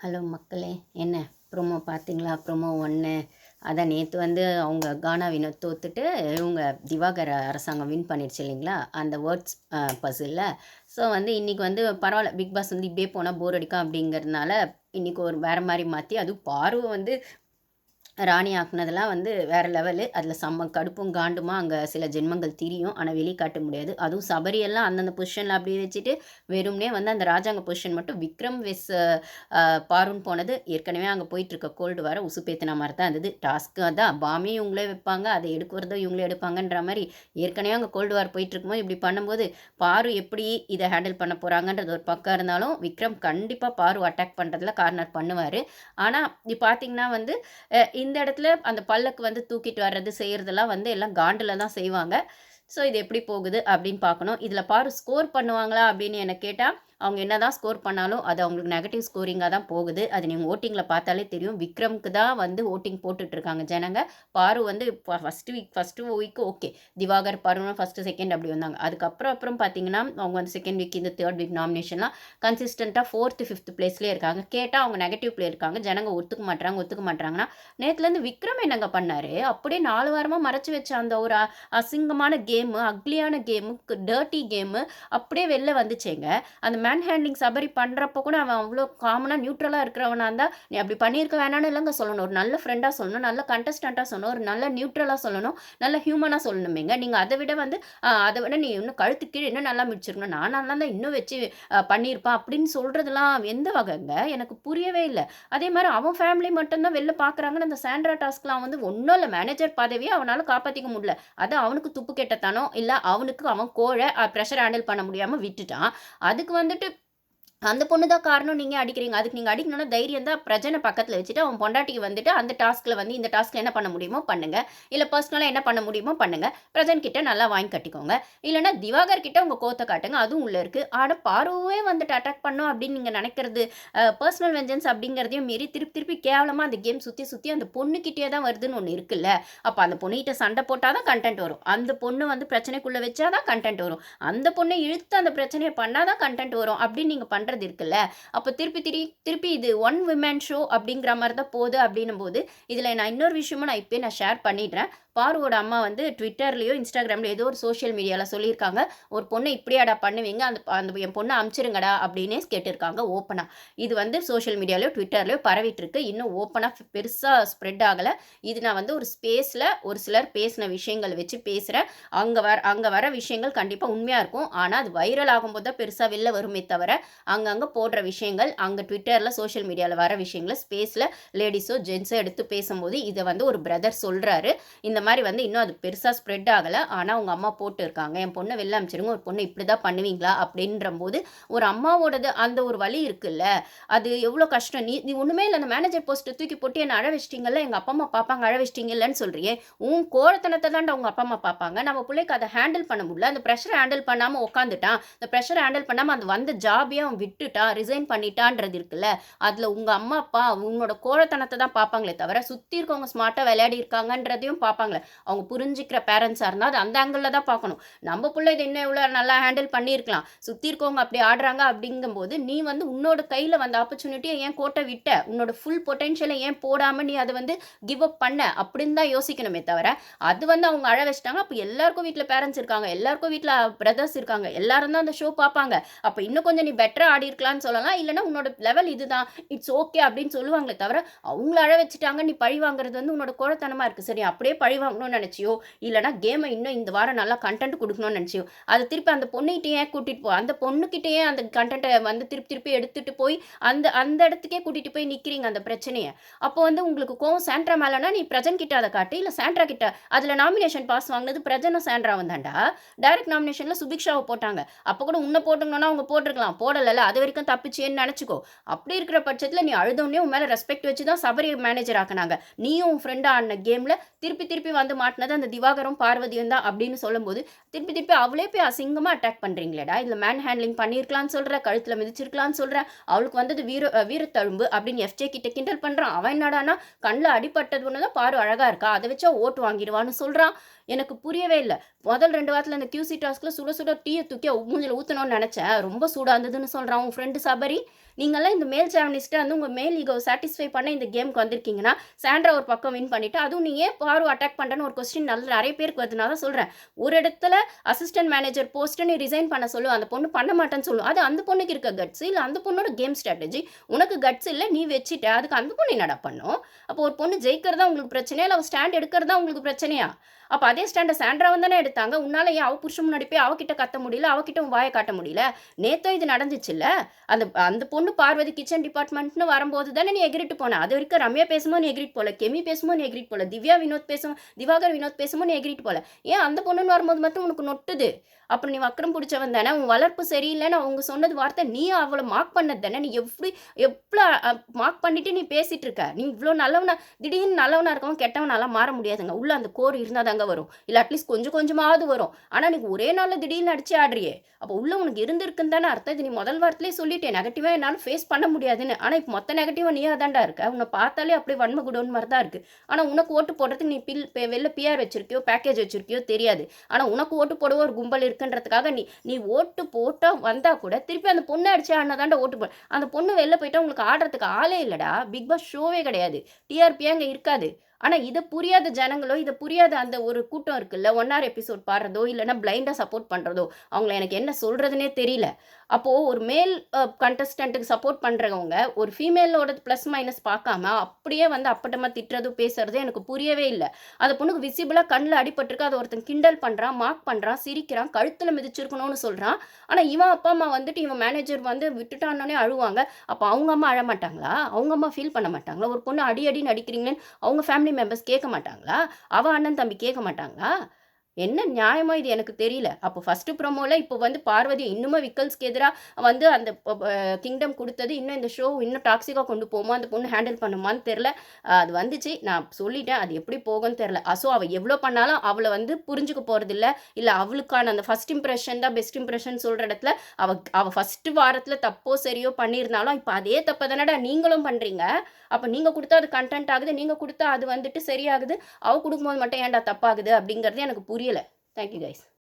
Hello மக்களே என்ன? Promo பார்த்தீங்களா? ப்ரோமோ ஒன்று அதான் நேற்று வந்து அவங்க கானா வினோ தோத்துட்டு இவங்க திவாகர் அரசாங்கம் வின் பண்ணிடுச்சு இல்லைங்களா? அந்த வேர்ட்ஸ் பசிலில் ஸோ வந்து இன்றைக்கி வந்து பரவாயில்ல பிக் பாஸ் வந்து இப்படியே போனால் போர் அடிக்கும் அப்படிங்கிறதுனால இன்றைக்கி ஒரு வேறு மாதிரி மாற்றி அதுவும் பார்வை வந்து ராணி ஆக்குனதெல்லாம் வந்து வேறு லெவலு அதில் செம்ம கடுப்பும் காண்டுமா அங்கே சில ஜென்மங்கள் திரியும். ஆனால் வெளிக்காட்ட முடியாது. அதுவும் சபரியெல்லாம் அந்தந்த பொசிஷனில் அப்படியே வச்சுட்டு வெறும்னே வந்து அந்த ராஜாங்க பொசிஷன் மட்டும். விக்ரம் வெஸ் பாருன்னு போனது. ஏற்கனவே அங்கே போயிட்டுருக்க கோல்டு வர உசுப்பேத்தின மாதிரி தான் இருந்தது. டாஸ்க்கு அதான். பாமே இவங்களே வைப்பாங்க. அதை எடுக்கிறதோ இவங்களே எடுப்பாங்கன்ற மாதிரி ஏற்கனவே அங்கே கோல்டு வார் போயிட்டுருக்கும்போது இப்படி பண்ணும்போது பாரு எப்படி இதை ஹேண்டில் பண்ண போகிறாங்கன்றது ஒரு பக்கம் இருந்தாலும் விக்ரம் கண்டிப்பாக பாரு அட்டாக் பண்ணுறதுல கார்னர் பண்ணுவார். ஆனால் இது பார்த்தீங்கன்னா வந்து இந்த இந்த இடத்துல அந்த பல்லக்கு வந்து தூக்கிட்டு வர்றது செய்கிறதெல்லாம் வந்து எல்லாம் காண்டில் தான் செய்வாங்க. ஸோ இது எப்படி போகுது அப்படின்னு பார்க்கணும். இதில் பாரு ஸ்கோர் பண்ணுவாங்களா அப்படின்னு என்னை கேட்டால் அவங்க என்ன தான் ஸ்கோர் பண்ணாலும் அது அவங்களுக்கு நெகட்டிவ் ஸ்கோரிங்காக தான் போகுது. அது நீங்கள் ஓட்டிங்கில் பார்த்தாலே தெரியும். விக்ரம்க்கு தான் வந்து ஓட்டிங் போட்டுட்ருக்காங்க ஜனங்க. பாரு வந்து first week first week okay Diwakar பாருன்னு ஃபஸ்ட்டு செகண்ட் அப்படி வந்தாங்க. அதுக்கப்புறம் அப்புறம் பார்த்தீங்கன்னா அவங்க வந்து செகண்ட் வீக் இந்த தேர்ட் வீக் நாமினேஷன்லாம் கன்சிஸ்டண்ட்டாக ஃபோர்த்து ஃபிஃப்த் பிளேஸ்லேயே இருக்காங்க. கேட்டால் அவங்க நெகட்டிவ் பிளே இருக்காங்க. ஜனங்க ஒத்துக்க மாட்டாங்க ஒத்துக்க மாட்டாங்கன்னா நேற்றுலேருந்து விக்ரம் என்னங்க பண்ணார்? அப்படியே நாலு வாரமாக மறைச்சி வச்ச அந்த ஒரு அசிங்கமான கேம் கேமு அக்லியான கேமு டர்ட்டி கேமு அப்படியே வெளில வந்துச்சேங்க. அந்த மேன் ஹேண்ட்லிங் சபரி பண்ணுறப்போ கூட அவன் அவ்வளோ காமனாக நியூட்ரலாக இருக்கிறவனா இருந்தால் நீ அப்படி பண்ணியிருக்க வேணான்னு இல்லைங்க சொல்லணும். ஒரு நல்ல ஃப்ரெண்டாக சொல்லணும். நல்ல கண்டஸ்டண்ட்டாக சொல்லணும். ஒரு நல்ல நியூட்ரலாக சொல்லணும். நல்ல ஹியூமனாக சொல்லணுமேங்க. நீங்கள் அதை விட வந்து அதை விட நீ இன்னும் கழுத்து கீழே இன்னும் நல்லா முடிச்சிருக்கணும் நான் நல்லா தான் இன்னும் வச்சு பண்ணியிருப்பான் அப்படின்னு சொல்கிறதுலாம் எந்த வகைங்க? எனக்கு புரியவே இல்லை. அதே மாதிரி அவன் ஃபேமிலி மட்டும்தான் வெளில பார்க்குறாங்கன்னு அந்த சாண்ட்ரா டாஸ்க்லாம் வந்து ஒன்றும் இல்லை. மேனேஜர் பதவியை அவனால் காப்பாற்றிக்க முடியல. அது அவனுக்கு துப்பு கெட்டத்தானோ இல்லை அவனுக்கு அவன் கோழை ப்ரெஷர் ஹேண்டில் பண்ண முடியாமல் விட்டுட்டான். அதுக்கு வந்துட்டு அந்த பொண்ணு தான் காரணம் நீங்கள் அடிக்கிறீங்க. அதுக்கு நீங்கள் அடிக்கணும்னா தைரியம் தான் பிரஜனை பக்கத்தில் வச்சுட்டு அவன் பொண்டாட்டிக்கு வந்துட்டு அந்த டாஸ்க்கில் வந்து இந்த டாஸ்க்கில் என்ன பண்ண முடியுமோ பண்ணுங்கள் இல்லை பர்சனலாக என்ன பண்ண முடியுமோ பண்ணுங்கள் பிரஜன் கிட்ட நல்லா வாங்கி கட்டிக்கோங்க. இல்லைனா திவாகர் கிட்ட உங்கள் கோத்தை காட்டுங்க. அதுவும் உள்ளே இருக்குது ஆனால் பார்வையே வந்துட்டு அட்டாக் பண்ணோம் அப்படின்னு நீங்கள் நினைக்கிறது பர்சனல் வெஞ்சன்ஸ் அப்படிங்கிறதையும் மீறி திருப்பி திருப்பி கேவலமாக அந்த கேம் சுற்றி சுற்றி அந்த பொண்ணுக்கிட்டே தான் வருதுன்னு ஒன்று இருக்குல்ல. அப்போ அந்த பொண்ணுகிட்ட சண்டை போட்டால் தான் கண்டென்ட் வரும். அந்த பொண்ணு வந்து பிரச்சனைக்குள்ளே வச்சா தான் கண்டென்ட் வரும். அந்த பொண்ணை இழுத்து அந்த பிரச்சனையை பண்ணால் தான் கண்டென்ட் வரும் அப்படின்னு நீங்கள் பண்ணுற பண்ணுறது இருக்குல்ல? அப்போ திருப்பி திரி திருப்பி இது ஒன் விமன் ஷோ அப்படிங்கிற மாதிரி தான் போகுது அப்படின்னும் போது இதில் நான் இன்னொரு விஷயமும் நான் இப்போயே நான் ஷேர் பண்ணிடுறேன். பாருவோட அம்மா வந்து ட்விட்டர்லேயோ இன்ஸ்டாகிராம்லேயோ ஏதோ ஒரு சோஷியல் மீடியாவில் சொல்லியிருக்காங்க. ஒரு பொண்ணை இப்படியாடா பண்ணுவீங்க? அந்த அந்த என் பொண்ணை அமுச்சிருங்கடா அப்படின்னே கேட்டிருக்காங்க ஓப்பனாக இது வந்து சோஷியல் மீடியாலையோ ட்விட்டர்லையோ பரவிட்டுருக்கு. இன்னும் ஓப்பனாக பெருசாக ஸ்ப்ரெட் ஆகலை. இது நான் வந்து ஒரு ஸ்பேஸில் ஒரு சிலர் பேசின விஷயங்கள் வச்சு பேசுகிறேன் அங்கே வர அங்கே வர விஷயங்கள் கண்டிப்பாக உண்மையாக இருக்கும். ஆனால் அது வைரல் ஆகும்போது தான் பெருசாக வெளில வருமே தவிர அங்கங்கே போடுற விஷயங்கள் அங்கே ட்விட்டரில் சோஷியல் மீடியாவில் வர விஷயங்களை ஸ்பேஸில் லேடிஸோ ஜென்ஸோ எடுத்து பேசும்போது இதை வந்து ஒரு பிரதர் சொல்கிறாரு இந்த மாதிரி மாதிரி வந்து இன்னும் அது பெருசாக ஸ்ப்ரெட் ஆகலை. ஆனால் அவங்க அம்மா போட்டு இருக்காங்க. என் பொண்ணை வெளில அமைச்சிருங்க ஒரு பொண்ணை இப்படி தான் பண்ணுவீங்களா? அப்படின்ற போது ஒரு அம்மாவோடது அந்த ஒரு வழி இருக்குல்ல? அது எவ்வளோ கஷ்டம்? நீ நீ ஒன்றுமே இல்லை. அந்த மேனேஜர் போஸ்ட்டை தூக்கி போட்டு என்னை அழ வச்சிட்டிங்கல்ல? எங்கள் அப்பா அம்மா பார்ப்பாங்க அழ வச்சிட்டிங்கல்லன்னு சொல்கிறியே உன் கோழத்தனத்தை தான் அவங்க அப்பா அம்மா பார்ப்பாங்க நம்ம பிள்ளைக்கு அதை ஹேண்டில் பண்ண முடியல. அந்த ப்ரெஷரை ஹேண்டில் பண்ணாமல் உட்காந்துட்டான் அந்த ப்ரெஷரை ஹேண்டில் பண்ணாமல் அந்த வந்த ஜாபையும் அவன் விட்டுட்டான். ரிசைன் பண்ணிட்டான்றது இருக்குல்ல? அதில் உங்கள் அம்மா அப்பா உன்னோட கோழத்தனத்தை தான் பார்ப்பாங்களே தவிர சுற்றி இருக்கவங்க ஸ்மார்ட்டாக விளையாடி இருக்காங்கன்றதையும் பார்ப்பாங்களே அவங்க புரிஞ்சிக்கிற பேரண்ட்ஸாக இருந்தால் அது அந்த ஆங்கிளில் தான் பார்க்கணும். நம்ம பிள்ளை இது இன்னும் இவ்வளோ நல்லா ஹேண்டில் பண்ணியிருக்கலாம். சுற்றி இருக்கவங்க அப்படி ஆடுறாங்க அப்படிங்கும்போது நீ வந்து உன்னோட கையில் வந்த ஆப்பர்ச்சுனிட்டியை ஏன் கோட்டை விட்ட? உன்னோட ஃபுல் பொட்டென்ஷியலை ஏன் போடாமல் நீ அதை வந்து கிவ் அப் பண்ண? அப்படின்னு தான் யோசிக்கணுமே தவிர அது வந்து அவங்க அழ வச்சிட்டாங்க. அப்போ எல்லாருக்கும் வீட்டில் பேரண்ட்ஸ் இருக்காங்க எல்லாருக்கும் வீட்டில் பிரதர்ஸ் இருக்காங்க எல்லாரும் தான் அந்த ஷோ பார்ப்பாங்க. அப்போ இன்னும் கொஞ்சம் நீ பெட்டராக ஆடி இருக்கலாம்னு சொல்லலாம். இல்லைனா உன்னோட லெவல் இதுதான். இட்ஸ் ஓகே அப்படின்னு சொல்லுவாங்களே தவிர அவங்கள அழ வச்சுட்டாங்க நீ பழி வாங்குறது வந்து உன்னோட கோழத்தனமாக இருக்குது சரி அப்படியே பழி வாங்கணும்னு நினச்சியோ இல்லைனா கேமை இன்னும் இந்த வாரம் நல்லா கண்டென்ட் கொடுக்கணும்னு நினச்சியோ அதை திருப்பி அந்த பொண்ணுகிட்டயே கூட்டிகிட்டு போ அந்த பொண்ணுக்கிட்டேயே அந்த கண்டென்ட்டை வந்து திருப்பி திருப்பி எடுத்துகிட்டு போய் அந்த அந்த இடத்துக்கே கூட்டிகிட்டு போய் நிற்கிறீங்க அந்த பிரச்சனையை. அப்போ வந்து உங்களுக்கு கோவம் சாண்ட்ரா மேலேனா நீ பிரஜன் கிட்ட அதை காட்டு இல்லை சாண்ட்ரா கிட்ட. அதில் நாமினேஷன் பாஸ் வாங்கினது பிரஜனும் சாண்ட்ரா வந்தாண்டா டைரக்ட் நாமினேஷனில் சுபிக்ஷாவை போட்டாங்க. அப்போ கூட உன்னை போட்டுங்கன்னா அவங்க போட்டிருக்கலாம். போடலை அது வரைக்கும் தப்பிச்சேன்னு நினச்சிக்கோ. அப்படி இருக்கிற பட்சத்தில் நீ அழுதோடனே உன் மேலே ரெஸ்பெக்ட் வச்சு தான் சபரி மேனேஜர் ஆக்கினாங்க. நீயும் உன் ஃப்ரெண்டாக ஆடின கேமில் திருப்பி திருப்பி வந்து மாட்டினது அந்த திவாகரும் பார்வதியும் தான் அப்படின்னு சொல்லும்போது திருப்பி திருப்பி அவளே போய் அசிங்கமாக அட்டாக் பண்ணுறீங்களேடா இதில் மேன் ஹேண்ட்லிங் பண்ணியிருக்கலான்னு சொல்கிற கழுத்தில் மிதிச்சிருக்கலான்னு சொல்கிறேன் அவளுக்கு வந்தது வீர வீரத்தழும்பு அப்படின்னு எஃப்ஜே கிட்ட கிண்டல் பண்ணுறான் அவன் என்னடானா கண்ணில் அடிப்பட்டது ஒன்று தான் பாரு அழகாக இருக்கா அதை வச்சா ஓட்டு வாங்கிடுவான்னு சொல்கிறான் எனக்கு புரியவே இல்லை. முதல் ரெண்டு வாரத்தில் அந்த கியூசி டாஸ்கில் சுட சுட டீயை தூக்கி மூஞ்சில் ஊற்றணும்னு நினச்சேன். ரொம்ப சூடாக இருந்ததுன்னு சொல்கிறான் உன் ஃப்ரெண்டு சபரி. நீங்கள்லாம் இந்த மேல் சாவனிஸ்ட்டு வந்து உங்கள் மேல் ஈகோ சாட்டிஸ்ஃபை பண்ண இந்த கேமுக்கு வந்திருக்கீங்கன்னா சாண்ட்ரா ஒரு பக்கம் வின் பண்ணிவிட்டு அதுவும் நீ ஏன் பாரு அட்டாக் பண்ணுறேன்னு ஒரு கொஸ்டின் நல்ல நிறைய பேருக்கு வருது நான் தான் சொல்கிறேன் ஒரு இடத்துல அசிஸ்டன்ட் மேனேஜர் போஸ்ட்டு நீ ரிசைன் பண்ண சொல்லு அந்த பொண்ணு பண்ண மாட்டேன்னு சொல்லும் அது அந்த பொண்ணுக்கு இருக்க கட்ஸ் இல்லை அந்த பொண்ணோட கேம் ஸ்ட்ராட்டஜி உனக்கு கட்ஸ் இல்லை நீ வச்சுட்ட. அதுக்கு அந்த பொண்ணு என்னடா பண்ணும்? அப்போ ஒரு பொண்ணு ஜெயிக்கிறதா உங்களுக்கு பிரச்சனையா? இல்லை அவள் ஸ்டாண்ட் எடுக்கிறதா உங்களுக்கு பிரச்சனையா? அப்போ அதே ஸ்டாண்டை சாண்ட்ரா தானே எடுத்தாங்க? உன்னால ஏன் அவ புருஷன் முன்னாடி போய் அவகிட்ட கத்த முடியல? அவகிட்ட உன் வாயை காட்ட முடியல? நேத்தோ இது நடந்துச்சுல்ல? அந்த அந்த பொண்ணு பார்வதி கிச்சன் டிபார்ட்மெண்ட்னு வரும்போது தானே நீ எகிரிட்டு போன? அது வரைக்கும் ரம்யா பேசும்போது நீ எகிரிட் போல கெமி பேசும்போது நீ எகிரிட் போல திவ்யா வினோத் பேசும் திவாகர் வினோத் பேசும்போது நீ எகிரிட் போல. ஏன் அந்த பொண்ணுன்னு வரும்போது மட்டும் உனக்கு நொட்டுது? அப்புறம் நீ வக்கரம் பிடிச்சவன் தானே உன் வளர்ப்பு சரியில்லைன்னு அவங்க சொன்னது வார்த்தை நீ அவளை மார்க் பண்ணது தானே? நீ எப்படி எவ்வளோ மார்க் பண்ணிட்டு நீ பேசிட்டு இருக்க? நீ இவ்வளோ நல்லவனா திடீர்னு நல்லவனா இருக்கவன் கெட்டவனாலாம் மாற முடியாதுங்க. உள்ள அந்த கோர் இருந்தால் தாங்க வரும். இல்லை அட்லீஸ்ட் கொஞ்சம் கொஞ்சமாவது வரும். ஆனால் நீ ஒரே நாளில் திடீர்னு அடிச்சு ஆடுறியே. அப்போ உள்ள உனக்கு இருந்திருக்குன்னு தானே அர்த்தம். இது நீ முதல் வாரத்திலே சொல்லிட்டேன் நெகட்டிவாக என்னால் ஃபேஸ் பண்ண முடியாதுன்னு. ஆனால் இப்போ மொத்த நெகட்டிவாக நீ அதான்டா இருக்க? உன்னை பார்த்தாலே அப்படியே வன்மை குடோன் மாதிரி தான் இருக்குது ஆனால் உனக்கு ஓட்டு போடுறதுக்கு நீ பில் வெளில பிஆர் வச்சிருக்கியோ பேக்கேஜ் வச்சிருக்கியோ தெரியாது. ஆனால் உனக்கு ஓட்டு போடவோ ஒரு கும்பல் இருக்குன்றதுக்காக நீ நீ ஓட்டு போட்டால் வந்தால் கூட திருப்பி அந்த பொண்ணை அடிச்சு ஆடினா ஓட்டு போ அந்த பொண்ணு வெளில போயிட்டா உங்களுக்கு ஆடுறதுக்கு ஆளே இல்லைடா. பிக் பாஸ் ஷோவே கிடையாது. டிஆர்பியாக அங்கே இருக்காது. ஆனால் இதை புரியாத ஜனங்களோ இதை புரியாத அந்த ஒரு கூட்டம் இருக்குல்ல ஒன் ஆர் எபிசோட் பாடுறதோ இல்லைன்னா பிளைண்டாக சப்போர்ட் பண்ணுறதோ அவங்கள எனக்கு என்ன சொல்கிறதுனே தெரியல. அப்போது ஒரு மேல் கண்டஸ்டண்ட்டுக்கு சப்போர்ட் பண்ணுறவங்க ஒரு ஃபீமேலோட ப்ளஸ் மைனஸ் பார்க்காம அப்படியே வந்து அப்பட்டமாக திட்டுறதும் பேசுறது எனக்கு புரியவே இல்லை. அந்த பொண்ணுக்கு விசிபிளாக கண்ணில் அடிபட்டிருக்கு அதை ஒருத்தன் கிண்டல் பண்ணுறான் மார்க் பண்ணுறான் சிரிக்கிறான் கழுத்தில் மிதிச்சிருக்கணும்னு சொல்கிறான் ஆனால் இவன் அப்பா அம்மா வந்துட்டு இவன் மேனேஜர் வந்து விட்டுட்டானோடனே அழுவாங்க. அப்போ அவங்க அம்மா அழமாட்டாங்களா அவங்க அம்மா ஃபீல் பண்ண மாட்டாங்களா? ஒரு பொண்ணு அடி அடின்னு அடிக்கிறீங்கன்னு அவங்க ஃபேமிலி மெம்பர்ஸ் கேட்க மாட்டாங்களா? அவ அண்ணன் தம்பி கேட்க மாட்டாங்களா? என்ன நியாயமா இது எனக்கு தெரியல. அப்போ ஃபர்ஸ்ட் ப்ரொமோல இப்போ வந்து பார்வதி இன்னுமே விக்கல்ஸ்க்கு எதிராக வந்து அந்த கிங்டம் கொடுத்தது இன்னும் இந்த ஷோ இன்னும் டாக்ஸிக்காக கொண்டு போமா அந்த பொண்ணு ஹேண்டில் பண்ணுமான்னு தெரில அது வந்துச்சு. நான் சொல்லிட்டேன் அது எப்படி போகும்னு தெரில ஸோ அவள் எவ்வளோ பண்ணாலும் அவளை வந்து புரிஞ்சுக்க போகிறது இல்லை இல்லை அவளுக்கான அந்த ஃபர்ஸ்ட் இம்ப்ரெஷன் தான் பெஸ்ட் இம்ப்ரெஷன் சொல்கிற இடத்துல அவ அவள் ஃபஸ்ட்டு வாரத்தில் தப்போ சரியோ பண்ணியிருந்தாலும் இப்போ அதே தப்பை தானடா நீங்களும் பண்ணுறீங்க அப்போ நீங்கள் கொடுத்தா அது கண்டென்ட் ஆகுது நீங்கள் கொடுத்தா அது வந்துட்டு சரியாகுது. அவள் கொடுக்கும்போது மட்டும் ஏன்டா தப்பாகுது அப்படிங்கிறது எனக்கு புரியலை தேங்க்யூ கைஸ்